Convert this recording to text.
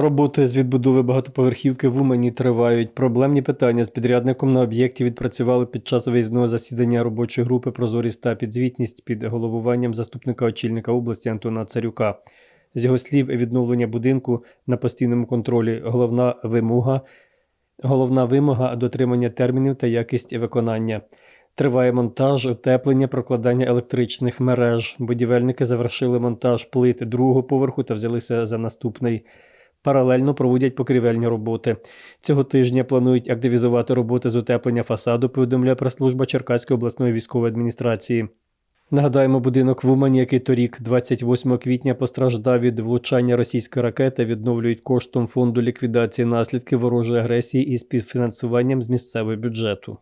Роботи з відбудови багатоповерхівки в Умані тривають. Проблемні питання з підрядником на об'єкті відпрацювали під час виїзного засідання робочої групи Прозорість та підзвітність під головуванням заступника очільника області Антона Царюка. З його слів, відновлення будинку на постійному контролі головна вимога, головна вимога дотримання термінів та якість виконання. Триває монтаж, утеплення, прокладання електричних мереж. Будівельники завершили монтаж плит другого поверху та взялися за наступний. Паралельно проводять покрівельні роботи. Цього тижня планують активізувати роботи з утеплення фасаду, повідомляє прес-служба Черкаської обласної військової адміністрації. Нагадаємо, будинок в Умані, який торік, 28 квітня, постраждав від влучання російської ракети, відновлюють коштом фонду ліквідації наслідків ворожої агресії і співфінансуванням з місцевого бюджету.